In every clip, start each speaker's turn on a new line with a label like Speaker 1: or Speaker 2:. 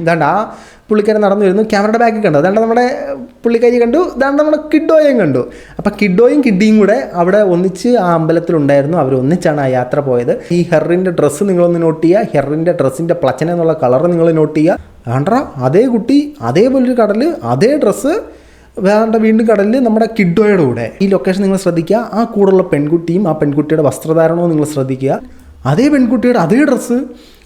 Speaker 1: ഇതാണ്ട് ആ പുള്ളിക്കാരൻ നടന്നു വരുന്നു ക്യാമറയുടെ ബാക്കിൽ കണ്ടു. അതാണ്ട് നമ്മുടെ പുള്ളിക്കാരി കണ്ടു ഇതാണ്ട് നമ്മുടെ കിഡോയും കണ്ടു. അപ്പം കിഡോയും കിഡിയും കൂടെ അവിടെ ഒന്നിച്ച് ആ അമ്പലത്തിലുണ്ടായിരുന്നു അവർ ഒന്നിച്ചാണ് ആ യാത്ര പോയത്. ഈ ഹെറിന്റെ ഡ്രസ്സ് നിങ്ങളൊന്ന് നോട്ട് ചെയ്യുക ഹെറിന്റെ ഡ്രസ്സിന്റെ പ്ലച്ചന എന്നുള്ള കളർ നിങ്ങൾ നോട്ട് ചെയ്യുക. ആണ്ട്ര അതേ കുട്ടി അതേപോലൊരു കടൽ അതേ ഡ്രസ്സ് വേണ്ട വീണ്ടും കടലിൽ നമ്മുടെ കിഡോയുടെ കൂടെ. ഈ ലൊക്കേഷൻ നിങ്ങൾ ശ്രദ്ധിക്കുക ആ കൂടെയുള്ള പെൺകുട്ടിയും ആ പെൺകുട്ടിയുടെ വസ്ത്രധാരണവും നിങ്ങൾ ശ്രദ്ധിക്കുക. അതേ പെൺകുട്ടിയുടെ അതേ ഡ്രസ്സ്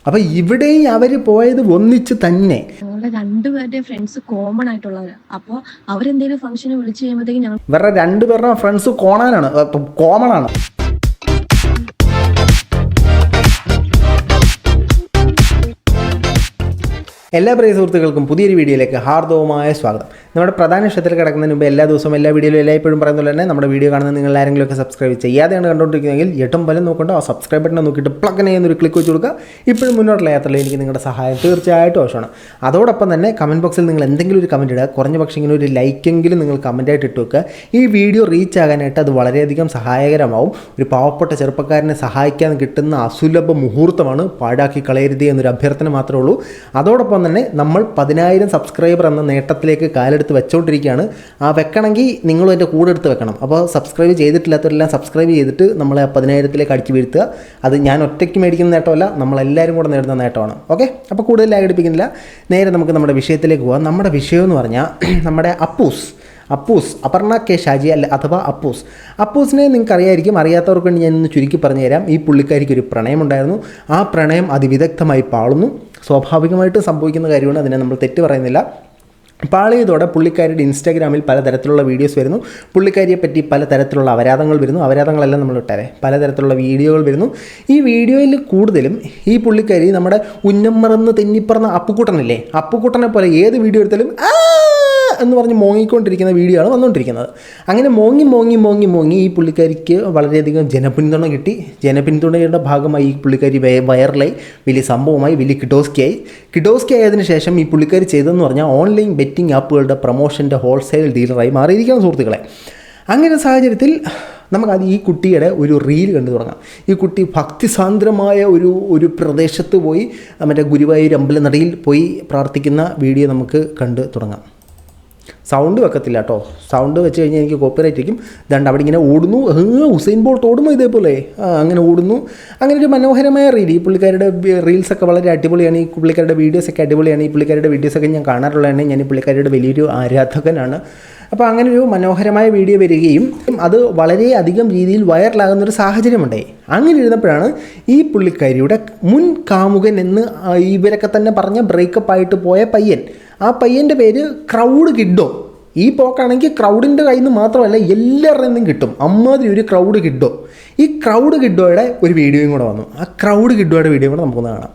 Speaker 1: അപ്പം ഇവിടെയും അവർ പോയത് ഒന്നിച്ച് തന്നെ.
Speaker 2: ഞങ്ങളുടെ രണ്ടുപേരുടെ ഫ്രണ്ട്സ് കോമൺ ആയിട്ടുള്ളവരാ അപ്പൊ അവരെന്തെങ്കിലും ഫംഗ്ഷന് വിളിച്ചു കഴിയുമ്പോഴത്തേക്കും ഞങ്ങൾ
Speaker 1: ഇവരുടെ രണ്ടുപേരുടെ ഫ്രണ്ട്സ് കോണാനാണ് കോമൺ ആണ്. എല്ലാ പ്രിയ സുഹൃത്തുക്കൾക്കും പുതിയൊരു വീഡിയോയിലേക്ക് ഹാർദവമായ സ്വാഗതം. നമ്മുടെ പ്രധാന ഇഷ്ടത്തിൽ കിടക്കുന്നതിന് മുമ്പ് എല്ലാ ദിവസവും എല്ലാ വീഡിയോയിലും എല്ലായ്പ്പോഴും പറയുന്നത് തന്നെ നമ്മുടെ വീഡിയോ കാണുന്ന നിങ്ങൾ ആരെങ്കിലും ഒക്കെ സബ്സ്ക്രൈബ് ചെയ്യാതെയാണ് കണ്ടുകൊണ്ടിരിക്കുന്നതെങ്കിൽ ഏറ്റവും പലം നോക്കേണ്ട ആ സബ്സ്ക്രൈബ് ബട്ടൺ നോക്കിയിട്ട് പ്ലഗിനെ എന്നൊരു ക്ലിക്ക് വെച്ച് കൊടുക്കുക. ഇപ്പോഴും മുന്നോട്ടുള്ള യാത്രയിൽ എനിക്ക് നിങ്ങളുടെ സഹായം തീർച്ചയായിട്ടും ആവശ്യമാണ്. അതോടൊപ്പം തന്നെ കമന്റ് ബോക്സിൽ നിങ്ങൾ എന്തെങ്കിലും ഒരു കമന്റ് ഇടുക കുറഞ്ഞ പക്ഷേ ഇങ്ങനെ ഒരു ലൈക്കെങ്കിലും നിങ്ങൾ കമന്റായിട്ട് ഇട്ട് വെക്കുക. ഈ വീഡിയോ റീച്ച് ആകാനായിട്ട് അത് വളരെയധികം സഹായകരമാവും. ഒരു പാവപ്പെട്ട ചെറുപ്പക്കാരനെ സഹായിക്കാൻ കിട്ടുന്ന അസുലഭ മുഹൂർത്തമാണ് പാഴാക്കി കളയരുത് എന്നൊരു അഭ്യർത്ഥന മാത്രമേ ഉള്ളൂ. അതോടൊപ്പം തന്നെ നമ്മൾ പതിനായിരം സബ്സ്ക്രൈബർ എന്ന നേട്ടത്തിലേക്ക് കാലെടുത്ത് വെച്ചുകൊണ്ടിരിക്കുകയാണ് ആ വെക്കണമെങ്കിൽ നിങ്ങളും എന്റെ കൂടെ എടുത്ത് വെക്കണം. അപ്പോൾ സബ്സ്ക്രൈബ് ചെയ്തിട്ടില്ലാത്തവരെല്ലാം സബ്സ്ക്രൈബ് ചെയ്തിട്ട് നമ്മളെ പതിനായിരത്തിലേക്ക് അടിച്ചു വീഴ്ത്തുക. അത് ഞാൻ ഒറ്റയ്ക്ക് മേടിക്കുന്ന നേട്ടമല്ല നമ്മളെല്ലാവരും കൂടെ നേടുന്ന നേട്ടമാണ്. ഓക്കെ? അപ്പോൾ കൂടുതൽ ആഗ്രഹിപ്പിക്കുന്നില്ല നേരെ നമുക്ക് നമ്മുടെ വിഷയത്തിലേക്ക് പോകാം നമ്മുടെ വിഷയം എന്ന് പറഞ്ഞാൽ നമ്മുടെ അപ്പൂസ്. അപ്പൂസ്. അപർണ കെ ഷാജി അല്ല അഥവാ അപ്പൂസ്. അപ്പൂസിനെ നിങ്ങൾക്ക് അറിയായിരിക്കും അറിയാത്തവർക്ക് വേണ്ടി ഞാൻ ഒന്ന് ചുരുക്കി പറഞ്ഞു തരാം ഈ പുള്ളിക്കാരിക്ക് ഒരു പ്രണയമുണ്ടായിരുന്നു. ആ പ്രണയം അതിവിദഗ്ധമായി പാളുന്നു. സ്വാഭാവികമായിട്ട് സംഭവിക്കുന്ന കാര്യമാണ് അതിനെ നമ്മൾ തെറ്റ് പറയുന്നില്ല. പാളിയതോടെ പുള്ളിക്കാരിയുടെ ഇൻസ്റ്റാഗ്രാമിൽ പലതരത്തിലുള്ള വീഡിയോസ് വരുന്നു. പുള്ളിക്കാരിയെ പറ്റി പലതരത്തിലുള്ള അപരാധങ്ങൾ വരുന്നു. അപരാധങ്ങളെല്ലാം നമ്മൾ ഇട്ടേ പലതരത്തിലുള്ള വീഡിയോകൾ വരുന്നു. ഈ വീഡിയോയിൽ കൂടുതലും ഈ പുള്ളിക്കാരി നമ്മുടെ ഉന്നമ്മറന്ന് തെന്നിപ്പറന്ന അപ്പുക്കൂട്ടനല്ലേ? അപ്പുക്കുട്ടനെ പോലെ ഏത് വീഡിയോ എടുത്താലും ആ എന്ന് പറഞ്ഞ് മോങ്ങിക്കൊണ്ടിരിക്കുന്ന വീഡിയോ ആണ് വന്നുകൊണ്ടിരിക്കുന്നത് അങ്ങനെ മോങ്ങി മോങ്ങി മോങ്ങി മോങ്ങി ഈ പുള്ളിക്കാരിക്ക് വളരെയധികം ജനപിന്തുണ കിട്ടി. ജനപിന്തുണയുടെ ഭാഗമായി ഈ പുള്ളിക്കാരി വൈറലായി. വലിയ സംഭവമായി വലിയ കിഡോസ്കിയായി കിഡോസ്കി ആയതിന് ശേഷം ഈ പുള്ളിക്കാരി ചെയ്തതെന്ന് പറഞ്ഞാൽ ഓൺലൈൻ ബെറ്റിംഗ് ആപ്പുകളുടെ പ്രൊമോഷന്റെ ഹോൾസെയിൽ ഡീലറായി മാറിയിരിക്കുന്ന സുഹൃത്തുക്കളെ. അങ്ങനെ സാഹചര്യത്തിൽ നമുക്കത് ഈ കുട്ടിയുടെ ഒരു റീൽ കണ്ടു തുടങ്ങാം. ഈ കുട്ടി ഭക്തിസാന്ദ്രമായ ഒരു ഒരു പ്രദേശത്ത് പോയി മറ്റേ ഗുരുവായൂർ അമ്പലനടയിൽ പോയി പ്രാർത്ഥിക്കുന്ന വീഡിയോ നമുക്ക് കണ്ടു തുടങ്ങാം. സൗണ്ട് വെക്കത്തില്ല കേട്ടോ സൗണ്ട് വെച്ച് കഴിഞ്ഞാൽ എനിക്ക് കോപ്പിറൈറ്റ് ആയിരിക്കും ദണ്ട് അവിടെ ഇങ്ങനെ ഓടുന്നു ഹുസൈൻ ബോൾട്ട് ഓടുമോ ഇതേപോലെ. അങ്ങനെ ഓടുന്നു. അങ്ങനെ ഒരു മനോഹരമായ റീൽ ഈ പുള്ളിക്കാരുടെ റീൽസൊക്കെ വളരെ അടിപൊളിയാണ്. ഈ പുള്ളിക്കാരുടെ വീഡിയോസൊക്കെ അടിപൊളിയാണ്. ഈ പുള്ളിക്കാരുടെ വീഡിയോസൊക്കെ ഞാൻ കാണാറുള്ളതാണ് ഞാൻ ഈ പുള്ളിക്കാരുടെ വലിയൊരു ആരാധകനാണ്. അപ്പോൾ അങ്ങനെ ഒരു മനോഹരമായ വീഡിയോ വരികയും അത് വളരെയധികം രീതിയിൽ വൈറലാകുന്ന ഒരു സാഹചര്യമുണ്ടായി അങ്ങനെ ഇരുന്നപ്പോഴാണ് ഈ പുള്ളിക്കാരിയുടെ മുൻ കാമുകൻ എന്ന് ഇവരൊക്കെ തന്നെ പറഞ്ഞ ബ്രേക്കപ്പ് ആയിട്ട് പോയ പയ്യൻ ആ പയ്യന്റെ പേര് ക്രൗഡ് കിഡോ ഈ പോക്കാണെങ്കിൽ ക്രൗഡിന്റെ കയ്യിൽ നിന്ന് മാത്രമല്ല എല്ലാവരുടെ നിന്നും കിട്ടും. അമ്മാതിരി ഒരു ക്രൗഡ് കിഡോ ഈ ക്രൗഡ് കിഡോയുടെ ഒരു വീഡിയോയും കൂടെ വന്നു. ആ ക്രൗഡ് കിഡോയുടെ വീഡിയോ കൂടെ നമുക്കൊന്ന് കാണാം.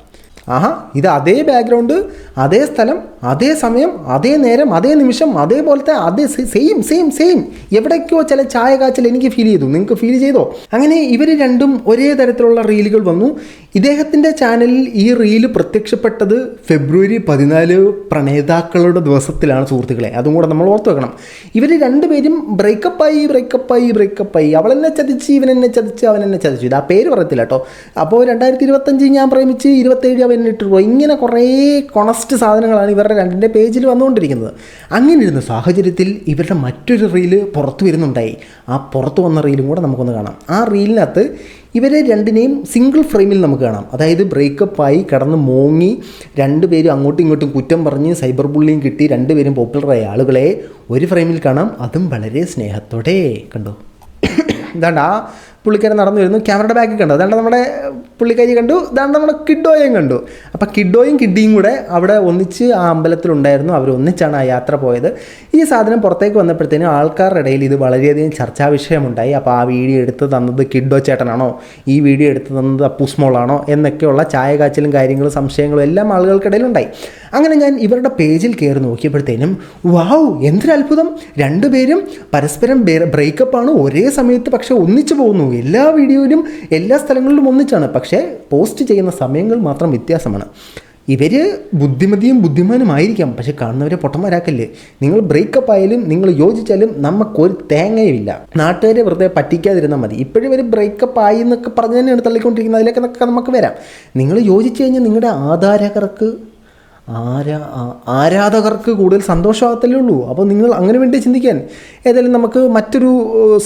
Speaker 1: ആഹാ ഇത് അതേ ബാക്ക്ഗ്രൗണ്ട് അതേ സ്ഥലം അതേ സമയം അതേ നേരം അതേ നിമിഷം അതേപോലത്തെ അതേ സെയിം സെയിം സെയിം എവിടേക്കോ ചില ചായ കാച്ചൽ എനിക്ക് ഫീൽ ചെയ്തു. നിങ്ങൾക്ക് ഫീൽ ചെയ്തോ? അങ്ങനെ ഇവർ രണ്ടും ഒരേ തരത്തിലുള്ള റീലുകൾ വന്നു. ഇദ്ദേഹത്തിന്റെ ചാനലിൽ ഈ റീൽ പ്രത്യക്ഷപ്പെട്ടത് ഫെബ്രുവരി പതിനാല് പ്രണേതാക്കളുടെ ദിവസത്തിലാണ് സുഹൃത്തുക്കളെ. അതും കൂടെ നമ്മൾ ഓർത്ത് വെക്കണം. ഇവർ രണ്ടുപേരും ബ്രേക്കപ്പായി ബ്രേക്കപ്പായി ബ്രേക്കപ്പായി അവൾ എന്നെ ചതിച്ച് ഇവൻ എന്നെ ചതിച്ച് അവൻ എന്നെ ചതിച്ചു. ഇത് ആ പേര് പറയത്തില്ല കേട്ടോ. അപ്പോൾ രണ്ടായിരത്തി ഇരുപത്തഞ്ച് ഞാൻ പ്രേമിച്ച് ഇരുപത്തേഴ് അവൻ ഇട്ടു ഇങ്ങനെ കുറേ കൊണസ്റ്റ് സാധനങ്ങളാണ് ഇവരുടെ രണ്ടിന്റെ പേജിൽ വന്നുകൊണ്ടിരിക്കുന്നത്. അങ്ങനെ ഇരുന്ന സാഹചര്യത്തിൽ ഇവരുടെ മറ്റൊരു റീൽ പുറത്തു വരുന്നുണ്ടായി. ആ പുറത്തു വന്ന റീലും കൂടെ നമുക്കൊന്ന് കാണാം. ആ റീലിനകത്ത് ഇവരെ രണ്ടിനെയും സിംഗിൾ ഫ്രെയിമിൽ നമുക്ക് കാണാം. അതായത് ബ്രേക്കപ്പായി കടന്ന് മോങ്ങി രണ്ടുപേരും അങ്ങോട്ടും ഇങ്ങോട്ടും കുറ്റം പറഞ്ഞ് സൈബർ ബുള്ളിയും കിട്ടി രണ്ടുപേരും പോപ്പുലറായ ആളുകളെ ഒരു ഫ്രെയിമിൽ കാണാം. അതും വളരെ സ്നേഹത്തോടെ. കണ്ടോ? ഇതാണ്ട് ആ പുള്ളിക്കാരൻ നടന്നു വരുന്നു. ക്യാമറയുടെ ബാക്കിൽ കണ്ടു? അതാണ്ട് നമ്മുടെ പുള്ളിക്കാരി കണ്ടു. ഇതാണ് നമ്മുടെ കിഡോയും കണ്ടു. അപ്പോൾ കിഡോയും കിഡിയും കൂടെ അവിടെ ഒന്നിച്ച് ആ അമ്പലത്തിലുണ്ടായിരുന്നു. അവർ ഒന്നിച്ചാണ് ആ യാത്ര പോയത്. ഈ സാധനം പുറത്തേക്ക് വന്നപ്പോഴത്തേനും ആൾക്കാരുടെ ഇടയിൽ ഇത് വളരെയധികം ചർച്ചാ വിഷയമുണ്ടായി. അപ്പോൾ ആ വീഡിയോ എടുത്ത് തന്നത് കിഡോ ചേട്ടനാണോ? ഈ വീഡിയോ എടുത്ത് തന്നത് അപ്പൂസ്മോളാണോ എന്നൊക്കെയുള്ള ചായ കാച്ചിലും കാര്യങ്ങളും സംശയങ്ങളും എല്ലാം ആളുകൾക്കിടയിലുണ്ടായി. അങ്ങനെ ഞാൻ ഇവരുടെ പേജിൽ കയറി നോക്കിയപ്പോഴത്തേനും വാവ് എന്തൊരു അത്ഭുതം രണ്ടുപേരും പരസ്പരം ബ്രേക്കപ്പാണ്. ഒരേ സമയത്ത് പക്ഷേ ഒന്നിച്ചു പോകുന്നു. എല്ലാ വീഡിയോയിലും എല്ലാ സ്ഥലങ്ങളിലും ഒന്നിച്ചാണ്. പക്ഷേ പോസ്റ്റ് ചെയ്യുന്ന സമയങ്ങൾ മാത്രം വ്യത്യാസമാണ്. ഇവർ ബുദ്ധിമതിയും ബുദ്ധിമാനുമായിരിക്കാം. പക്ഷെ കാണുന്നവരെ പൊട്ടന്മാരാക്കല്ലേ? നിങ്ങൾ ബ്രേക്കപ്പ് ആയാലും നിങ്ങൾ യോജിച്ചാലും നമുക്കൊരു തേങ്ങയുമില്ല. നാട്ടുകാരെ വെറുതെ പറ്റിക്കാതിരുന്നാൽ മതി. ഇപ്പോഴും ഇവർ ബ്രേക്കപ്പ് ആയി എന്നൊക്കെ പറഞ്ഞു തന്നെയാണ് തള്ളിക്കൊണ്ടിരിക്കുന്നത്. അതിലേക്ക് നമുക്ക് വരാം. നിങ്ങൾ യോജിച്ച് കഴിഞ്ഞാൽ നിങ്ങളുടെ ആധാരകർക്ക് ആരാ ആരാധകർക്ക് കൂടുതൽ സന്തോഷമാകത്തല്ലേ ഉള്ളൂ? അപ്പോൾ നിങ്ങൾ അങ്ങനെ വേണ്ടി ചിന്തിക്കാൻ. ഏതായാലും നമുക്ക് മറ്റൊരു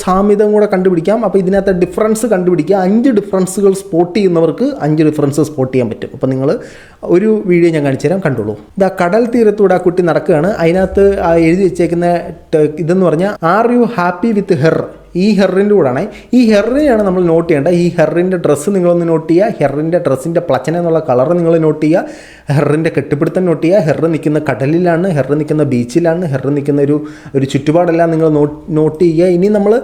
Speaker 1: സാമ്യതം കൂടെ കണ്ടുപിടിക്കാം. അപ്പോൾ ഇതിനകത്ത് ഡിഫറൻസ് കണ്ടുപിടിക്കുക. അഞ്ച് ഡിഫറൻസുകൾ സ്പോട്ട് ചെയ്യുന്നവർക്ക് അഞ്ച് ഡിഫറൻസ് സ്പോട്ട് ചെയ്യാൻ പറ്റും. അപ്പോൾ നിങ്ങൾ ഒരു വീഡിയോ ഞാൻ കാണിച്ചു തരാം. കണ്ടോളൂ. ഇതാ കടൽ തീരത്തൂടെ ആ കുട്ടി നടക്കുകയാണ്. അതിനകത്ത് എഴുതി വെച്ചേക്കുന്ന ഇതെന്ന് പറഞ്ഞാൽ are you happy with her ഈ ഹെറിന്റെ കൂടാണ്. ഈ ഹെറിനെയാണ് നമ്മൾ നോട്ട് ചെയ്യേണ്ടത്. ഈ ഹെറിന്റെ ഡ്രസ്സ് നിങ്ങളൊന്ന് നോട്ട് ചെയ്യുക. ഹെറിന്റെ ഡ്രസ്സിന്റെ പ്ലച്ചന എന്നുള്ള കളർ നിങ്ങൾ നോട്ട് ചെയ്യുക. ഹെറിന്റെ കെട്ടിപ്പിടുത്തം നോട്ട് ചെയ്യുക. ഹെറ് നിൽക്കുന്ന കടലിലാണ് ഹെറ് നിൽക്കുന്ന ബീച്ചിലാണ് ഹെറ് നിൽക്കുന്ന ഒരു ഒരു ചുറ്റുപാടെല്ലാം നിങ്ങൾ നോട്ട് ചെയ്യുക. ഇനി നമ്മൾ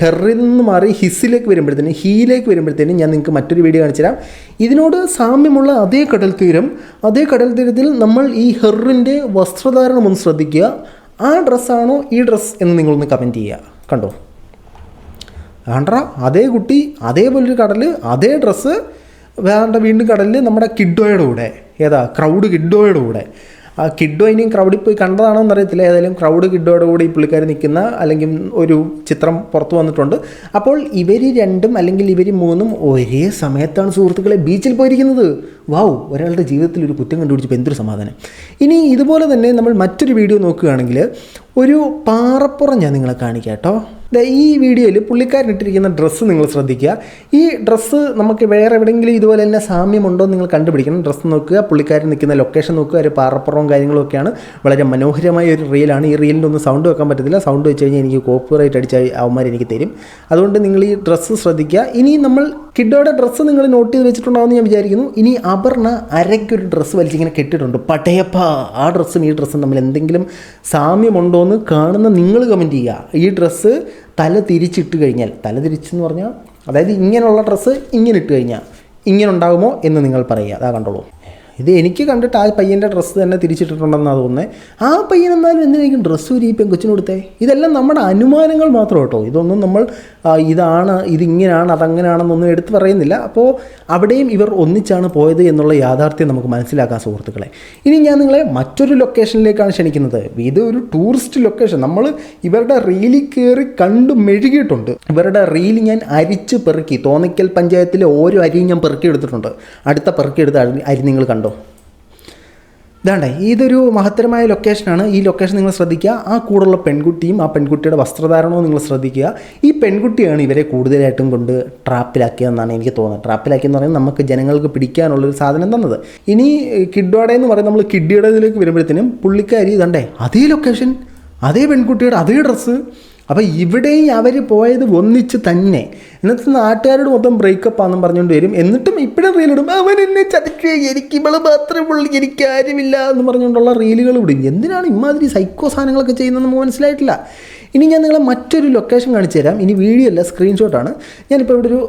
Speaker 1: ഹെറിൽ നിന്ന് മാറി ഹിസ്സിലേക്ക് വരുമ്പോഴത്തേനും ഹീയിലേക്ക് വരുമ്പോഴത്തേനും ഞാൻ നിങ്ങൾക്ക് മറ്റൊരു വീഡിയോ കാണിച്ചു തരാം. ഇതിനോട് സാമ്യമുള്ള അതേ കടൽ തീരം അതേ കടൽ തീരത്തിൽ നമ്മൾ ഈ ഹെറിന്റെ വസ്ത്രധാരണം ഒന്ന് ശ്രദ്ധിക്കുക. ആ ഡ്രസ്സാണോ ഈ ഡ്രസ്സ് എന്ന് നിങ്ങളൊന്ന് കമന്റ് ചെയ്യുക. കണ്ടോ? വേണ്ട അതേ കുട്ടി അതേപോലെ ഒരു കടൽ അതേ ഡ്രസ്സ് വേണ്ട വീണ്ടും കടലിൽ നമ്മുടെ കിഡോയുടെ കൂടെ. ഏതാ? ക്രൗഡ് കിഡോയുടെ കൂടെ. ആ കിഡോ ഇനിയും ക്രൗഡിൽ പോയി കണ്ടതാണോ എന്നറിയത്തില്ല ഏതായാലും ക്രൗഡ് കിഡോയുടെ കൂടെ ഈ പുള്ളിക്കാർ നിൽക്കുന്ന അല്ലെങ്കിൽ ഒരു ചിത്രം പുറത്തു വന്നിട്ടുണ്ട്. അപ്പോൾ ഇവർ രണ്ടും അല്ലെങ്കിൽ ഇവർ മൂന്നും ഒരേ സമയത്താണ് സുഹൃത്തുക്കളെ ബീച്ചിൽ പോയിരിക്കുന്നത്. വാവ് ഒരാളുടെ ജീവിതത്തിൽ ഒരു കുറ്റം കണ്ടുപിടിച്ചപ്പോൾ എന്തൊരു സമാധാനം. ഇനി ഇതുപോലെ തന്നെ നമ്മൾ മറ്റൊരു വീഡിയോ നോക്കുകയാണെങ്കിൽ ഒരു പാറപ്പുറം ഞാൻ നിങ്ങളെ കാണിക്കാം കേട്ടോ. ഈ വീഡിയോയിൽ പുള്ളിക്കാരൻ ഇട്ടിരിക്കുന്ന ഡ്രസ്സ് നിങ്ങൾ ശ്രദ്ധിക്കുക. ഈ ഡ്രസ്സ് നമുക്ക് വേറെ എവിടെയെങ്കിലും ഇതുപോലെ തന്നെ സാമ്യമുണ്ടോ നിങ്ങൾ കണ്ടുപിടിക്കണം. ഡ്രസ്സ് നോക്കുക പുള്ളിക്കാരൻ നിൽക്കുന്ന ലൊക്കേഷൻ നോക്കുക ഒരു പാറപ്പുറവും കാര്യങ്ങളും ഒക്കെയാണ് വളരെ മനോഹരമായ ഒരു റീലാണ് ഈ റീലിന്റെ ഒന്നും സൗണ്ട് വെക്കാൻ പറ്റത്തില്ല. സൗണ്ട് വെച്ച് കഴിഞ്ഞാൽ എനിക്ക് കോപ്പിറൈറ്റ് അടിച്ച അവന്മാർ എനിക്ക് തരും. അതുകൊണ്ട് നിങ്ങൾ ഈ ഡ്രസ്സ് ശ്രദ്ധിക്കുക. ഇനി നമ്മൾ കിഡോയുടെ ഡ്രസ്സ് നിങ്ങൾ നോട്ട് ചെയ്ത് വെച്ചിട്ടുണ്ടാവുമെന്ന് ഞാൻ വിചാരിക്കുന്നു. ഇനി അപർണ അരയ്ക്കൊരു ഡ്രസ്സ് വലിച്ചിങ്ങനെ കെട്ടിട്ടുണ്ട് പടയപ്പ ആ ഡ്രസ്സും ഈ ഡ്രസ്സും തമ്മിൽ എന്തെങ്കിലും സാമ്യമുണ്ടോ എന്ന് കാണുന്ന നിങ്ങൾ കമന്റ് ചെയ്യുക. ഈ ഡ്രസ്സ് തല തിരിച്ചിട്ട് കഴിഞ്ഞാൽ തല തിരിച്ചെന്ന് പറഞ്ഞാൽ അതായത് ഇങ്ങനെയുള്ള ഡ്രസ്സ് ഇങ്ങനെ ഇട്ട് കഴിഞ്ഞാൽ ഇങ്ങനെ ഉണ്ടാകുമോ എന്ന് നിങ്ങൾ പറയുക. അതാ കണ്ടോളൂ. ഇത് എനിക്ക് കണ്ടിട്ട് ആ പയ്യന്റെ ഡ്രസ്സ് തന്നെ തിരിച്ചിട്ടിട്ടുണ്ടെന്നാണ് തോന്നുന്നത് ആ പയ്യൻ എന്നാലും എന്തിനായിരിക്കും ഡ്രസ്സ് ഒരു ഈ പെങ്കൊച്ചിന് കൊടുത്തേ ഇതെല്ലാം നമ്മുടെ അനുമാനങ്ങൾ മാത്രം കേട്ടോ. ഇതൊന്നും നമ്മൾ ഇതാണ് ഇതിങ്ങനെയാണ് അതങ്ങനെയാണെന്നൊന്നും എടുത്ത് പറയുന്നില്ല. അപ്പോൾ അവിടെയും ഇവർ ഒന്നിച്ചാണ് പോയത് എന്നുള്ള യാഥാർത്ഥ്യം നമുക്ക് മനസ്സിലാക്കാൻ സുഹൃത്തുക്കളെ. ഇനി ഞാൻ നിങ്ങളെ മറ്റൊരു ലൊക്കേഷനിലേക്കാണ് ക്ഷണിക്കുന്നത്. ഇത് ഒരു ടൂറിസ്റ്റ് ലൊക്കേഷൻ നമ്മൾ ഇവരുടെ റീലിൽ കയറി കണ്ടു മെഴുകിയിട്ടുണ്ട്. ഇവരുടെ റീൽ ഞാൻ അരിച്ച് പെറുക്കി തോന്നിക്കൽ പഞ്ചായത്തിലെ ഓരോ അരിയും ഞാൻ പെറുക്കി എടുത്തിട്ടുണ്ട് അടുത്ത പെറുക്കി എടുത്ത അരി നിങ്ങൾ കണ്ടോ? ഇതാണ്ടേ ഇതൊരു മഹത്തരമായ ലൊക്കേഷനാണ് ഈ ലൊക്കേഷൻ നിങ്ങൾ ശ്രദ്ധിക്കുക. ആ കൂടുള്ള പെൺകുട്ടിയും ആ പെൺകുട്ടിയുടെ വസ്ത്രധാരണവും നിങ്ങൾ ശ്രദ്ധിക്കുക. ഈ പെൺകുട്ടിയാണ് ഇവരെ കൂടുതലായിട്ടും കൊണ്ട് ട്രാപ്പിലാക്കിയതെന്നാണ് എനിക്ക് തോന്നുന്നത്. ട്രാപ്പിലാക്കിയെന്ന് പറയുന്നത് നമുക്ക് ജനങ്ങൾക്ക് പിടിക്കാനുള്ളൊരു സാധനം തന്നത്. ഇനി കിഡ്വാഡേ എന്ന് പറയുന്നത് നമ്മൾ കിഡ്ഡിയുടെ ഇതിലേക്ക് വരുമ്പോഴത്തേനും പുള്ളിക്കാരി ഇതണ്ടേ അതേ ലൊക്കേഷൻ അതേ പെൺകുട്ടിയുടെ അതേ ഡ്രസ്സ് അപ്പോൾ ഇവിടെയും അവർ പോയത് ഒന്നിച്ച് തന്നെ. ഇന്നത്തെ നാട്ടുകാരോട് മൊത്തം ബ്രേക്കപ്പ് ആണെന്ന് പറഞ്ഞുകൊണ്ട് വരും. എന്നിട്ടും ഇപ്പോഴും റീലിടും അവൻ എന്നെ ചതിക്കുക എനിക്ക് ഇവൾ മാത്രമേ ഉള്ളൂ. എനിക്ക് ആരുമില്ല എന്ന് പറഞ്ഞുകൊണ്ടുള്ള റീലുകൾ വിടും എന്തിനാണ് ഇമാതിരി സൈക്കോ സാധനങ്ങളൊക്കെ ചെയ്യുന്നത് നമുക്ക് മനസ്സിലായിട്ടില്ല. ഇനി ഞാൻ നിങ്ങളെ മറ്റൊരു ലൊക്കേഷൻ കാണിച്ചു തരാം. ഇനി വീഡിയോ അല്ല സ്ക്രീൻഷോട്ടാണ് ഞാനിപ്പോൾ ഇവിടെ ഒരു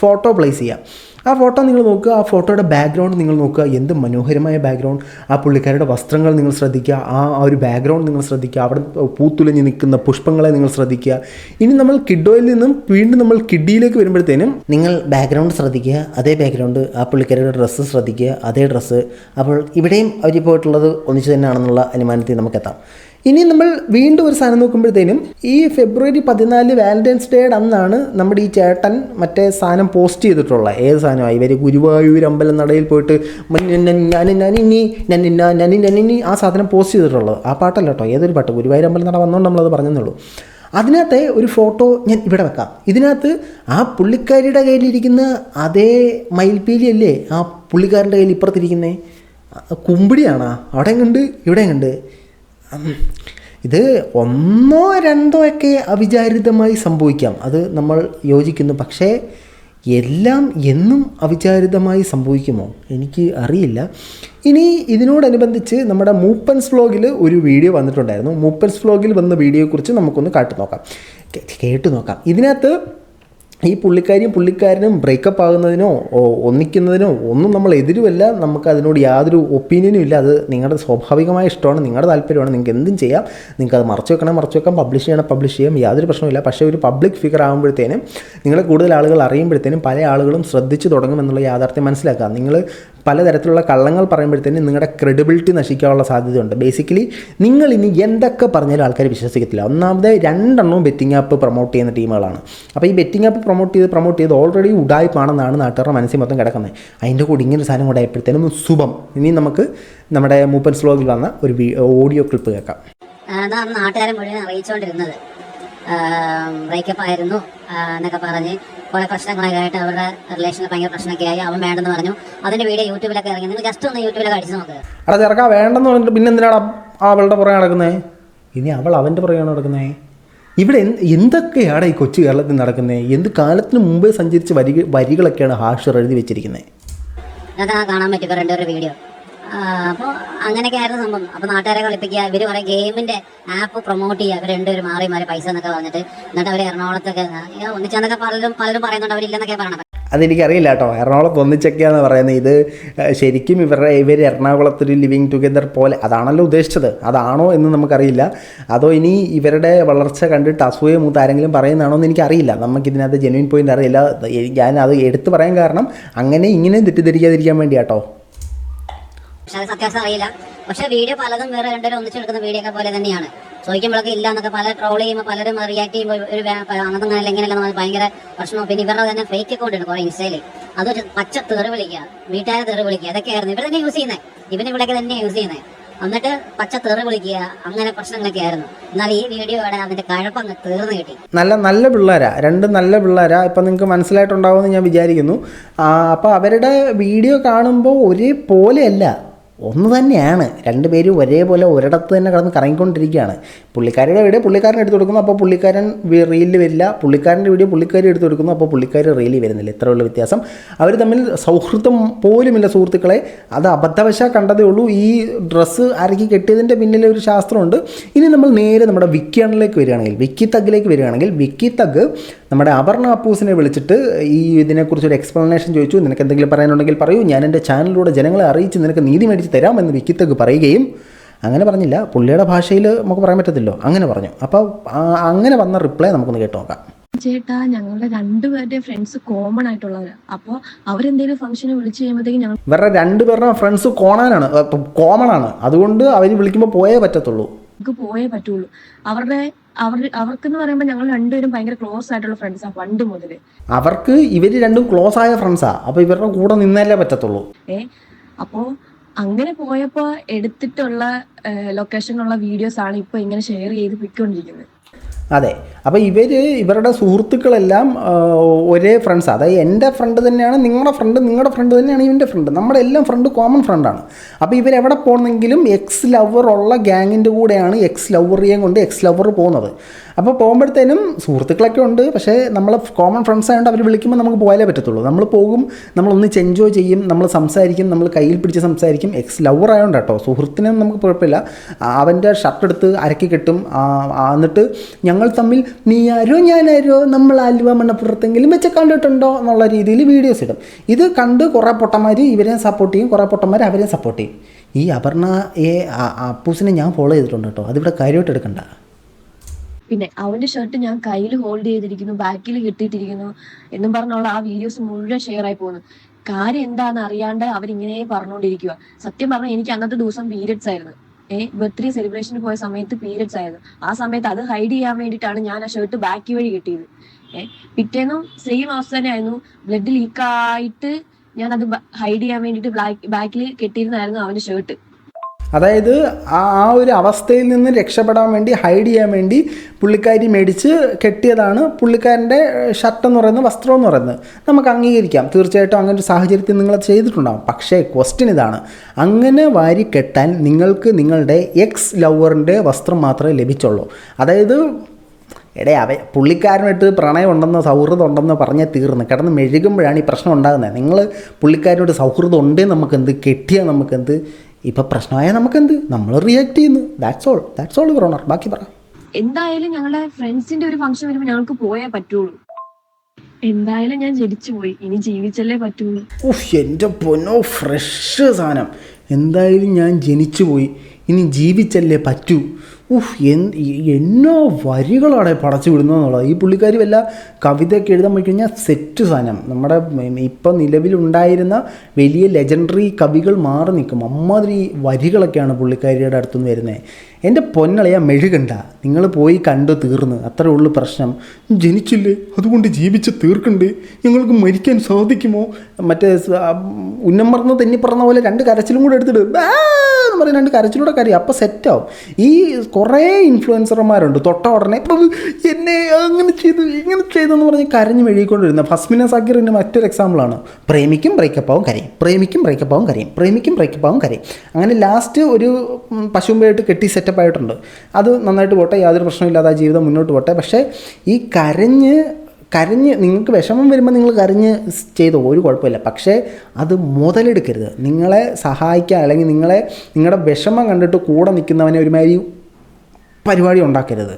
Speaker 1: ഫോട്ടോ പ്ലേസ് ചെയ്യാം. ആ ഫോട്ടോ നിങ്ങൾ നോക്കുക ആ ഫോട്ടോയുടെ ബാക്ക്ഗ്രൗണ്ട് നിങ്ങൾ നോക്കുക എന്ത് മനോഹരമായ ബാക്ക്ഗ്രൗണ്ട് ആ പുള്ളിക്കാരുടെ വസ്ത്രങ്ങൾ നിങ്ങൾ ശ്രദ്ധിക്കുക ആ ഒരു ബാക്ക്ഗ്രൗണ്ട് നിങ്ങൾ ശ്രദ്ധിക്കുക അവിടെ പൂത്തുലഞ്ഞ് നിൽക്കുന്ന പുഷ്പങ്ങളെ നിങ്ങൾ ശ്രദ്ധിക്കുക. ഇനി നമ്മൾ കിഡോയിൽ നിന്നും വീണ്ടും നമ്മൾ കിഡിയിലേക്ക് വരുമ്പോഴത്തേനും നിങ്ങൾ ബാക്ക്ഗ്രൗണ്ട് ശ്രദ്ധിക്കുക അതേ ബാക്ക്ഗ്രൗണ്ട് ആ പുള്ളിക്കാരുടെ ഡ്രസ്സ് ശ്രദ്ധിക്കുക അതേ ഡ്രസ്സ് അപ്പോൾ ഇവിടെയും അവർ പോയിട്ടുള്ളത് ഒന്നിച്ചു തന്നെയാണെന്നുള്ള അനുമാനത്തിൽ നമുക്കെത്താം. ഇനി നമ്മൾ വീണ്ടും ഒരു സാധനം നോക്കുമ്പോഴത്തേനും ഈ ഫെബ്രുവരി പതിനാല് വാലന്റൈൻസ് ഡേയുടെ അന്നാണ് നമ്മുടെ ഈ ചേട്ടൻ മറ്റേ സാധനം പോസ്റ്റ് ചെയ്തിട്ടുള്ളത് ഏത് സാധനമായി ഇവർ ഗുരുവായൂർ അമ്പലം നടയിൽ പോയിട്ട് നനി ആ സാധനം പോസ്റ്റ് ചെയ്തിട്ടുള്ളത് ആ പാട്ടല്ല കേട്ടോ ഏതൊരു പാട്ട് ഗുരുവായൂർ അമ്പലം നട വന്നുകൊണ്ട് നമ്മളത് പറഞ്ഞെന്നുള്ളൂ അതിനകത്തെ ഒരു ഫോട്ടോ ഞാൻ ഇവിടെ വെക്കാം ഇതിനകത്ത് ആ പുള്ളിക്കാരിയുടെ കയ്യിലിരിക്കുന്ന അതേ മയിൽപ്പീലിയല്ലേ ആ പുള്ളിക്കാരന്റെ കയ്യിൽ ഇപ്പുറത്തിരിക്കുന്നേ കുമ്പിടിയാണോ അവിടെ കണ്ട് ഇവിടെ കണ്ട്. ഇത് ഒന്നോ രണ്ടോ ഒക്കെ അവിചാരിതമായി സംഭവിക്കാം. അത് നമ്മൾ യോജിക്കുന്നു. പക്ഷേ എല്ലാം എന്നും അവിചാരിതമായി സംഭവിക്കുമോ? എനിക്ക് അറിയില്ല. ഇനി ഇതിനോടനുബന്ധിച്ച് നമ്മുടെ മൂപ്പൻസ് വ്ലോഗിൽ ഒരു വീഡിയോ വന്നിട്ടുണ്ടായിരുന്നു. മൂപ്പൻസ് വ്ലോഗിൽ വന്ന വീഡിയോയെക്കുറിച്ച് നമുക്കൊന്ന് കാട്ടു നോക്കാം കേട്ടു നോക്കാം ഇതിനകത്ത് ഈ പുള്ളിക്കാരിയും പുള്ളിക്കാരനും ബ്രേക്കപ്പ് ആകുന്നതിനോ ഒന്നിക്കുന്നതിനോ ഒന്നും നമ്മൾ എതിരുമല്ല നമുക്ക് അതിനോട് യാതൊരു ഒപ്പീനിയനും ഇല്ല. അത് നിങ്ങളുടെ സ്വാഭാവികമായ ഇഷ്ടമാണ് നിങ്ങളുടെ താല്പര്യമാണ്. നിങ്ങൾക്ക് എന്തും ചെയ്യാം. നിങ്ങൾക്ക് അത് മറച്ചു വെക്കണം മറച്ചു വെക്കാം. പബ്ലിഷ് ചെയ്യണം പബ്ലിഷ് ചെയ്യാം. യാതൊരു പ്രശ്നവുമില്ല പക്ഷേ ഒരു പബ്ലിക് ഫിഗർ ആകുമ്പോഴത്തേനും നിങ്ങളെ കൂടുതൽ ആളുകൾ അറിയുമ്പോഴത്തേനും പല ആളുകളും ശ്രദ്ധിച്ചു തുടങ്ങുമെന്നുള്ള യാഥാർത്ഥ്യം മനസ്സിലാക്കുക. നിങ്ങൾ പലതരത്തിലുള്ള കള്ളങ്ങൾ പറയുമ്പോഴത്തേനും നിങ്ങളുടെ ക്രെഡിബിലിറ്റി നശിക്കാനുള്ള സാധ്യതയുണ്ട്. ബേസിക്കലി നിങ്ങൾ ഇനി എന്തൊക്കെ പറഞ്ഞാലും ആൾക്കാർ വിശ്വസിക്കത്തില്ല. ഒന്നാമത് രണ്ടെണ്ണവും ബെറ്റിംഗ് ആപ്പ് പ്രൊമോട്ട് ചെയ്യുന്ന ടീമുകളാണ്. അപ്പോൾ ഈ ബെറ്റിംഗ് ആപ്പ് പ്രൊമോട്ട് ചെയ്ത് പ്രൊമോട്ട് ചെയ്ത് ഓൾറെഡി ഉടായ്പാണെന്നാണ് നാട്ടുകാരുടെ മനസ്സിൽ മൊത്തം കിടക്കുന്നത്. അതിന്റെ കൂടി ഇങ്ങനെ സാധനം കൂടെ ആയപ്പോഴത്തേനും ശുഭം. ഇനി നമുക്ക് നമ്മുടെ മൂപ്പൻ സ്ലോഗിൽ വന്ന ഒരു ഓഡിയോ ക്ലിപ്പ് കേൾക്കാം.
Speaker 3: നാട്ടുകാരെ മുഴുവൻ അറിയിച്ചുകൊണ്ടിരുന്നത് ബ്രേക്കപ്പ് ആയിരുന്നു എന്നൊക്കെ പറഞ്ഞ് കുറെ പ്രശ്നങ്ങളൊക്കെ ആയിട്ട് അവരുടെ റിലേഷനിൽ ഭയങ്കര പ്രശ്നമൊക്കെ ആയി അവൻ വേണ്ടെന്ന് പറഞ്ഞു. അതിന്റെ വീഡിയോ യൂട്യൂബിലൊക്കെ ഇറങ്ങി. നിങ്ങൾ ജസ്റ്റ് ഒന്ന് യൂട്യൂബിലൊക്കെ അടിച്ചു നോക്കുക
Speaker 1: അവിടെ ചെറുക്കാ വേണ്ടെന്ന് പറഞ്ഞിട്ട് പിന്നെ എന്തിനാണ് അവളുടെ പുറകെ നടക്കുന്നത് ഇനി അവൾ അവന്റെ പുറകെയാണ് നടക്കുന്നത് ഇവിടെ എന്ത് എന്തൊക്കെയാണ് ഈ കൊച്ചു കേരളത്തിൽ നടക്കുന്നത് എന്ത് കാലത്തിന് മുമ്പേ സഞ്ചരിച്ച വരി വരികളൊക്കെയാണ് ഹാഷർ എഴുതി വെച്ചിരിക്കുന്നത്
Speaker 3: അതാ കാണാൻ പറ്റും രണ്ടുപേരുടെ വീഡിയോ അപ്പോൾ അങ്ങനെയൊക്കെ ആയിരുന്നു സംഭവം. അപ്പോൾ നാട്ടുകാരെ കളിപ്പിക്കുക ഇവർ കുറേ ഗെയിമിന്റെ ആപ്പ് പ്രൊമോട്ട് ചെയ്യുക. ഇവർ രണ്ടുപേരും മാറി മാറി പൈസ എന്നൊക്കെ പറഞ്ഞിട്ട് എന്നിട്ട് അവർ എറണാകുളത്തൊക്കെ ഒന്നിച്ചെന്നൊക്കെ പലരും പലരും പറയുന്നുണ്ട് അവരില്ലെന്നൊക്കെ പറയണം
Speaker 1: അതെനിക്കറിയില്ല കേട്ടോ. എറണാകുളത്ത് ഒന്നിച്ചൊക്കെയാന്ന് പറയുന്നത് ഇത് ശരിക്കും ഇവരുടെ ഇവർ എറണാകുളത്തിൽ ലിവിങ് ടുഗെദർ പോലെ അതാണല്ലോ ഉദ്ദേശിച്ചത്. അതാണോ എന്ന് നമുക്കറിയില്ല. അതോ ഇനി ഇവരുടെ വളർച്ച കണ്ടിട്ട് അസൂയ മൂത്ത് ആരെങ്കിലും പറയുന്നതാണോ എന്ന് എനിക്കറിയില്ല. നമുക്കിതിനകത്ത് ജെനുവിൻ പോയിന്റ് അറിയില്ല. ഞാൻ അത് എടുത്തു പറയാൻ കാരണം അങ്ങനെ ഇങ്ങനെ തെറ്റിദ്ധരിക്കാതിരിക്കാൻ വേണ്ടി കേട്ടോ
Speaker 3: പക്ഷെ അത് സത്യാവസ്ഥ അറിയില്ല. പക്ഷെ വീഡിയോ പലതും വേറെ രണ്ടുപേരും ഒന്നിച്ചെടുക്കുന്ന വീഡിയോ ഒക്കെ പോലെ തന്നെയാണ്. ചോദിക്കുമ്പോഴൊക്കെ ഇല്ല എന്നൊക്കെ പല ട്രോൾ ചെയ്യുമ്പോൾ പലരും റിയാക്ട് ചെയ്യുമ്പോൾ ഒരു അങ്ങനത്തെ എങ്ങനെയല്ല ഭയങ്കര പ്രശ്നവും. പിന്നെ ഇവരുടെ തന്നെ ഫേക്ക് അക്കൗണ്ട് ഉണ്ട് കുറെ ഇൻസ്റ്റയിൽ അതൊരു പച്ച തെറി വിളിക്കുക വീട്ടുകാരെ തെറി വിളിക്കുക അതൊക്കെയായിരുന്നു ഇവർ തന്നെ യൂസ് ചെയ്യുന്നത് ഇവൻ ഇവിടെയൊക്കെ തന്നെ യൂസ് ചെയ്യുന്നത് എന്നിട്ട് പച്ച തെറി വിളിക്കുക അങ്ങനെ പ്രശ്നങ്ങളൊക്കെ ആയിരുന്നു. എന്നാൽ ഈ വീഡിയോയുടെ അതിന്റെ കഴപ്പങ്ങ് തീർന്നു കിട്ടി.
Speaker 1: നല്ല നല്ല പിള്ളേരാ. രണ്ട് നല്ല പിള്ളേരാ. ഇപ്പം നിങ്ങൾക്ക് മനസ്സിലായിട്ടുണ്ടാവുമെന്ന് ഞാൻ വിചാരിക്കുന്നു. അപ്പോൾ അവരുടെ വീഡിയോ കാണുമ്പോൾ ഒരേപോലെയല്ല. ഒന്ന് തന്നെയാണ്. രണ്ടുപേരും ഒരേപോലെ ഒരിടത്ത് തന്നെ കിടന്ന് കറങ്ങിക്കൊണ്ടിരിക്കുകയാണ്. പുള്ളിക്കാരിയുടെ വീഡിയോ പുള്ളിക്കാരൻ എടുത്തു കൊടുക്കുന്നു അപ്പോൾ പുള്ളിക്കാരൻ റീലിൽ വരില്ല. പുള്ളിക്കാരന്റെ വീഡിയോ പുള്ളിക്കാരി എടുത്തു കൊടുക്കുന്നു അപ്പോൾ പുള്ളിക്കാരി റീലിൽ വരുന്നില്ല. ഇത്ര ഉള്ള വ്യത്യാസം. അവർ തമ്മിൽ സൗഹൃദം പോലുമില്ല സുഹൃത്തുക്കളെ. അത് അബദ്ധവശാ കണ്ടതേ ഉള്ളൂ. ഈ ഡ്രസ്സ് അരക്കി കെട്ടിയതിന്റെ പിന്നിലെ ഒരു ശാസ്ത്രമുണ്ട്. ഇനി നമ്മൾ നേരെ നമ്മുടെ വിക്കിയണിലേക്ക് വരികയാണെങ്കിൽ വിക്കി തഗ്ഗിലേക്ക് വരികയാണെങ്കിൽ വിക്കി തഗ് നമ്മുടെ അപർണ അപ്പൂസിനെ വിളിച്ചിട്ട് ഈ ഇതിനെക്കുറിച്ചൊരു എക്സ്പ്ലനേഷൻ ചോദിച്ചു. നിനക്ക് എന്തെങ്കിലും പറയാനുണ്ടെങ്കിൽ പറയൂ. ഞാൻ എന്റെ ചാനലിലൂടെ ജനങ്ങളെ അറിയിച്ച് നിനക്ക് നീതി തരാമെന്ന് വിക്കിത്തൊക്കെ പറയുകയും അങ്ങനെ പറഞ്ഞില്ല. പുള്ളിയുടെ ഭാഷയിൽ നമുക്ക് പറയാൻ പറ്റത്തില്ലോ. അങ്ങനെ പറഞ്ഞു. അപ്പോൾ അങ്ങനെ വന്ന റിപ്ലൈ നമുക്കൊന്ന് കേട്ട് നോക്കാം.
Speaker 2: ചേട്ടാ ഞങ്ങളുടെ രണ്ടുപേരുടെ ഫ്രണ്ട്സ് കോമൺ ആയിട്ടുള്ളവരാ. അപ്പൊ അവരെന്തെങ്കിലും ഫംഗ്ഷന് വിളിച്ചു കഴിയുമ്പോഴത്തേക്കും ഞങ്ങൾ
Speaker 1: ഇവരുടെ രണ്ടുപേരുടെ ഫ്രണ്ട്സ് കോണാനാണ്. കോമൺ ആണ് അതുകൊണ്ട് അവർ വിളിക്കുമ്പോൾ പോയേ പറ്റത്തുള്ളൂ.
Speaker 2: നമുക്ക് പോയേ പറ്റുള്ളൂ. അവരുടെ അവർ അവർക്കെന്ന് പറയുമ്പോൾ ഞങ്ങൾ രണ്ടുപേരും ഭയങ്കര ക്ലോസ് ആയിട്ടുള്ള ഫ്രണ്ട്സാ പണ്ട് മുതൽ.
Speaker 1: അവർക്ക് ഇവർ രണ്ടും ക്ലോസ് ആയ ഫ്രണ്ട്സാ അപ്പോൾ ഇവരുടെ കൂടെ നിന്നല്ലേ പറ്റത്തുള്ളൂ.
Speaker 2: ഏ അപ്പോ അങ്ങനെ പോയപ്പോ എടുത്തിട്ടുള്ള ലൊക്കേഷനിലുള്ള വീഡിയോസ് ആണ് ഇപ്പൊ ഇങ്ങനെ ഷെയർ ചെയ്ത് പോയിക്കൊണ്ടിരിക്കുന്നത്.
Speaker 1: അതെ. അപ്പോൾ ഇവർ ഇവരുടെ സുഹൃത്തുക്കളെല്ലാം ഒരേ ഫ്രണ്ട്സ് അതായത് എന്റെ ഫ്രണ്ട് തന്നെയാണ് നിങ്ങളുടെ ഫ്രണ്ട് നിങ്ങളുടെ ഫ്രണ്ട് തന്നെയാണ് ഇവന്റെ ഫ്രണ്ട് നമ്മുടെ എല്ലാം ഫ്രണ്ട് കോമൺ ഫ്രണ്ടാണ് അപ്പോൾ ഇവരെവിടെ പോകുന്നെങ്കിലും എക്സ് ലവർ ഉള്ള ഗ്യാങ്ങിന്റെ കൂടെയാണ് എക്സ് ലവറിയെ കൊണ്ട് എക്സ് ലവർ പോകുന്നത്. അപ്പോൾ പോകുമ്പോഴത്തേനും സുഹൃത്തുക്കളൊക്കെ ഉണ്ട്. പക്ഷേ നമ്മൾ കോമൺ ഫ്രണ്ട്സ് ആയതുകൊണ്ട് അവർ വിളിക്കുമ്പോൾ നമുക്ക് പോയാലേ പറ്റത്തുള്ളൂ. നമ്മൾ പോകും നമ്മൾ ഒന്നിച്ച് എൻജോയ് ചെയ്യും നമ്മൾ സംസാരിക്കും നമ്മൾ കയ്യിൽ പിടിച്ച് സംസാരിക്കും. എക്സ് ലവർ ആയതുകൊണ്ട് കേട്ടോ. സുഹൃത്തിനും നമുക്ക് കുഴപ്പമില്ല. അവന്റെ ഷർട്ട് എടുത്ത് അരക്കി കിട്ടും. എന്നിട്ട് ഞങ്ങൾ തമ്മിൽ നീ ആരോ ഞാനാരോ നമ്മൾ ആലുവ മണ്ണപ്പുറത്തെങ്കിലും വെച്ച് കണ്ടിട്ടുണ്ടോ? എന്നുള്ള രീതിയിൽ വീഡിയോസ് ഇടും. ഇത് കണ്ട് കുറേ പൊട്ടന്മാർ ഇവരെ സപ്പോർട്ട് ചെയ്യും കുറേ പൊട്ടന്മാർ അവരെ സപ്പോർട്ട് ചെയ്യും. ഈ അപർണ എ അപ്പൂസിനെ ഞാൻ ഫോളോ ചെയ്തിട്ടുണ്ട് കേട്ടോ. അതിവിടെ കാര്യമായിട്ട് എടുക്കണ്ട.
Speaker 2: പിന്നെ അവന്റെ ഷർട്ട് ഞാൻ കയ്യിൽ ഹോൾഡ് ചെയ്തിരിക്കുന്നു ബാക്കിൽ കിട്ടിയിട്ടിരിക്കുന്നു എന്നും പറഞ്ഞുള്ള ആ വീഡിയോസ് മുഴുവൻ ഷെയർ ആയി പോകുന്നു. കാര്യം എന്താന്ന് അറിയാണ്ട് അവരിങ്ങനെ പറഞ്ഞുകൊണ്ടിരിക്കുക സത്യം പറഞ്ഞാൽ എനിക്ക് അന്നത്തെ ദിവസം പീരിയഡ്സ് ആയിരുന്നു. ഏഹ് ബർത്ത്ഡേ സെലിബ്രേഷന് പോയ സമയത്ത് പീരിയഡ്സ് ആയിരുന്നു. ആ സമയത്ത് അത് ഹൈഡ് ചെയ്യാൻ വേണ്ടിയിട്ടാണ് ഞാൻ ആ ഷർട്ട് ബാക്കി വഴി കിട്ടിയത്. ഏഹ് പിറ്റേന്നും സെയിം അവസ്ഥ തന്നെയായിരുന്നു. ബ്ലഡ് ലീക്കായിട്ട് ഞാൻ അത് ഹൈഡ് ചെയ്യാൻ വേണ്ടിയിട്ട് ബാക്കിൽ കെട്ടിയിരുന്നായിരുന്നു അവന്റെ ഷർട്ട്
Speaker 1: അതായത് ആ ആ ഒരു അവസ്ഥയിൽ നിന്ന് രക്ഷപ്പെടാൻ വേണ്ടി ഹൈഡ് ചെയ്യാൻ വേണ്ടി പുള്ളിക്കാരി മേടിച്ച് കെട്ടിയതാണ് പുള്ളിക്കാരന്റെ ഷർട്ട് എന്ന് പറയുന്നത് വസ്ത്രം എന്ന് പറയുന്നത്. നമുക്ക് അംഗീകരിക്കാം. തീർച്ചയായിട്ടും അങ്ങനെ ഒരു സാഹചര്യത്തിൽ നിങ്ങൾ ചെയ്തിട്ടുണ്ടാകും പക്ഷേ ക്വസ്റ്റ്യൻ ഇതാണ്. അങ്ങനെ വാരി കെട്ടാൻ നിങ്ങൾക്ക് നിങ്ങളുടെ എക്സ് ലവറിന്റെ വസ്ത്രം മാത്രമേ ലഭിച്ചുള്ളൂ. അതായത് എടേ അവ പുള്ളിക്കാരനായിട്ട് പ്രണയം ഉണ്ടെന്ന് സൗഹൃദം ഉണ്ടെന്ന് പറഞ്ഞാൽ തീർന്ന്. കിടന്ന് മെഴുകുമ്പോഴാണ് ഈ പ്രശ്നം ഉണ്ടാകുന്നത്. നിങ്ങൾ പുള്ളിക്കാരനോട് സൗഹൃദം ഉണ്ടേ നമുക്കെന്ത്? കെട്ടിയാൽ നമുക്കെന്ത്? ഇപ്പം പ്രശ്നമായാൽ നമുക്കെന്ത്? നമ്മൾ റിയാക്ട് ചെയ്യുന്നു. That's all that's all your honour ബാക്കി പറ.
Speaker 2: എന്തായാലും ഞങ്ങളുടെ ഫ്രണ്ട്സിന്റെ ഒരു ഫംഗ്ഷൻ വരുമ്പോൾ ഞങ്ങൾക്ക് പോയേ പറ്റുള്ളൂ. എന്തായാലും ഞാൻ ജനിച്ചു പോയി. ഇനി ജീവിച്ചല്ലേ പറ്റുള്ളൂ.
Speaker 1: ഓഹ് എന്റെ പൊന്നോ ഫ്രഷ് സാധനം. എന്തായാലും ഞാൻ ജനിച്ചു പോയി. ഇനി ജീവിച്ചല്ലേ പറ്റൂ. ഉഫ് എന്നോ വരികളാണ് പടച്ചു വിടുന്നത് വിടുന്നതെന്നുള്ളത്. ഈ പുള്ളിക്കാരി വല്ല കവിതയൊക്കെ എഴുതാൻ പോയി കഴിഞ്ഞാൽ സെറ്റ് സാധനം. നമ്മുടെ ഇപ്പം നിലവിലുണ്ടായിരുന്ന വലിയ ലെജൻഡറി കവികൾ മാറി നിൽക്കും. അമ്മാതിരി വരികളൊക്കെയാണ് പുള്ളിക്കാരിയുടെ അടുത്തുനിന്ന് വരുന്നത്. എന്റെ പൊന്നളയാ മെഴുകണ്ട. നിങ്ങൾ പോയി കണ്ടു തീർന്ന്. അത്രേ ഉള്ളൂ പ്രശ്നം. ജനിച്ചില്ലേ? അതുകൊണ്ട് ജീവിച്ച് തീർക്കണ്ടേ. ഞങ്ങൾക്ക് മരിക്കാൻ സാധിക്കുമോ? മറ്റേ സ- ആ, ഉന്നം മറന്ന് തെന്നി പറഞ്ഞ പോലെ രണ്ട് കരച്ചിലും കൂടെ എടുത്തിട്ട് എന്ന് പറഞ്ഞ് രണ്ട് കരച്ചിലൂടെ കരയും. അപ്പോൾ സെറ്റാവും ഈ കുറേ ഇൻഫ്ലുവൻസർമാരുണ്ട് തൊട്ട ഉടനെ "ഇപ്പം എന്നെ അങ്ങനെ ചെയ്തു ഇങ്ങനെ ചെയ്തെന്ന് പറഞ്ഞ് കരഞ്ഞ് മെഴുകിക്കൊണ്ടിരുന്ന ഫസ്മിന സാക്കിറിന്റെ മറ്റൊരു എക്സാമ്പിളാണ് പ്രേമിക്കും ബ്രേക്കപ്പാവും കരയും. പ്രേമിക്കും ബ്രേക്കപ്പാവും കരയും. പ്രേമിക്കും ബ്രേക്കപ്പാവും കരയും. അങ്ങനെ ലാസ്റ്റ് ഒരു പശുമ്പായിട്ട് കെട്ടി സെറ്റപ്പ് ആയിട്ടുണ്ട്. അത് നന്നായിട്ട് പോട്ടെ യാതൊരു പ്രശ്നമില്ലാതെ ആ ജീവിതം മുന്നോട്ട് പോട്ടെ. പക്ഷേ ഈ കരഞ്ഞ് കരഞ്ഞ് നിങ്ങൾക്ക് വിഷമം വരുമ്പോൾ നിങ്ങൾ കരഞ്ഞ് ചെയ്തോ ഒരു കുഴപ്പമില്ല. പക്ഷേ അത് മുതലെടുക്കരുത്. നിങ്ങളെ സഹായിക്കാൻ അല്ലെങ്കിൽ നിങ്ങളെ നിങ്ങളുടെ വിഷമം കണ്ടിട്ട് കൂടെ നിൽക്കുന്നവനെ ഒരുമാതിരി പരിപാടി ഉണ്ടാക്കരുത്.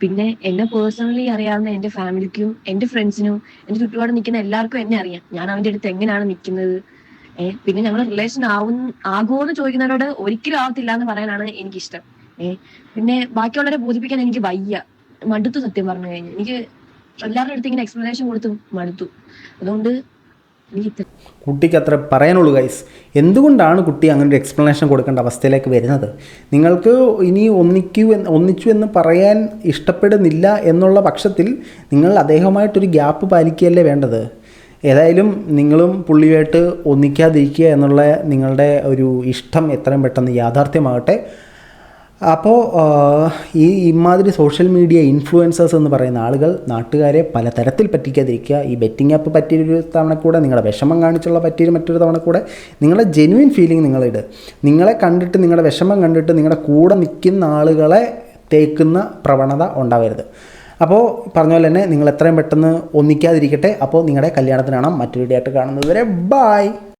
Speaker 2: പിന്നെ എന്നെ പേഴ്സണലി അറിയാവുന്ന എന്റെ ഫാമിലിക്കും എന്റെ ഫ്രണ്ട്സിനും എന്റെ ചുറ്റുപാട് നിൽക്കുന്ന എല്ലാവർക്കും എന്നെ അറിയാം. ഞാൻ അവന്റെ അടുത്ത് എങ്ങനെയാണ് നിൽക്കുന്നത്? ഏഹ് പിന്നെ ഞങ്ങൾ റിലേഷൻ ആവും ആകുമോ എന്ന് ചോദിക്കുന്നവരോട് ഒരിക്കലും ആവത്തില്ല എന്ന് പറയാനാണ് എനിക്കിഷ്ടം. ഏഹ് പിന്നെ ബാക്കിയുള്ളവരെ ബോധിപ്പിക്കാൻ എനിക്ക് വയ്യ. മടുത്തു സത്യം പറഞ്ഞു കഴിഞ്ഞു. എനിക്ക് എല്ലാവരുടെ അടുത്ത് ഇങ്ങനെ എക്സ്പ്ലനേഷൻ കൊടുത്തു മടുത്തു. അതുകൊണ്ട്
Speaker 1: കുട്ടിക്ക് അത്ര പറയാനുള്ളൂ ഗൈസ് എന്തുകൊണ്ടാണ് കുട്ടി അങ്ങനെ ഒരു എക്സ്പ്ലനേഷൻ കൊടുക്കേണ്ട അവസ്ഥയിലേക്ക് വരുന്നത്? നിങ്ങൾക്ക് ഇനി ഒന്നിക്കൂ എന്ന് ഒന്നിച്ചു എന്ന് പറയാൻ ഇഷ്ടപ്പെടുന്നില്ല എന്നുള്ള പക്ഷത്തിൽ നിങ്ങൾ അദ്ദേഹമായിട്ടൊരു ഗ്യാപ്പ് പാലിക്കുകയല്ലേ വേണ്ടത്? ഏതായാലും നിങ്ങളും പുള്ളിയായിട്ട് ഒന്നിക്കാതിരിക്കുക എന്നുള്ള നിങ്ങളുടെ ഒരു ഇഷ്ടം എത്രയും പെട്ടെന്ന് യാഥാർത്ഥ്യമാകട്ടെ. അപ്പോൾ ഈ ഇമാതിരി സോഷ്യൽ മീഡിയ ഇൻഫ്ലുവൻസേഴ്സ് എന്ന് പറയുന്ന ആളുകൾ നാട്ടുകാരെ പലതരത്തിൽ പറ്റിക്കാതിരിക്കുക. ഈ ബെറ്റിംഗ് ആപ്പ് പറ്റിയൊരു തവണ കൂടെ നിങ്ങളുടെ വിഷമം കാണിച്ചുള്ള പറ്റിയൊരു മറ്റൊരു തവണ കൂടെ നിങ്ങളുടെ ജെനുവിൻ ഫീലിംഗ് നിങ്ങളിട് നിങ്ങളെ കണ്ടിട്ട് നിങ്ങളുടെ വിഷമം കണ്ടിട്ട് നിങ്ങളുടെ കൂടെ നിൽക്കുന്ന ആളുകളെ തേക്കുന്ന പ്രവണത ഉണ്ടാവരുത്. അപ്പോൾ പറഞ്ഞ പോലെ തന്നെ നിങ്ങൾ എത്രയും പെട്ടെന്ന് ഒന്നിക്കാതിരിക്കട്ടെ. അപ്പോൾ നിങ്ങളുടെ കല്യാണത്തിനാണ് മറ്റൊരു ഡേറ്റ് കാണുന്നത് വരെ ബായ്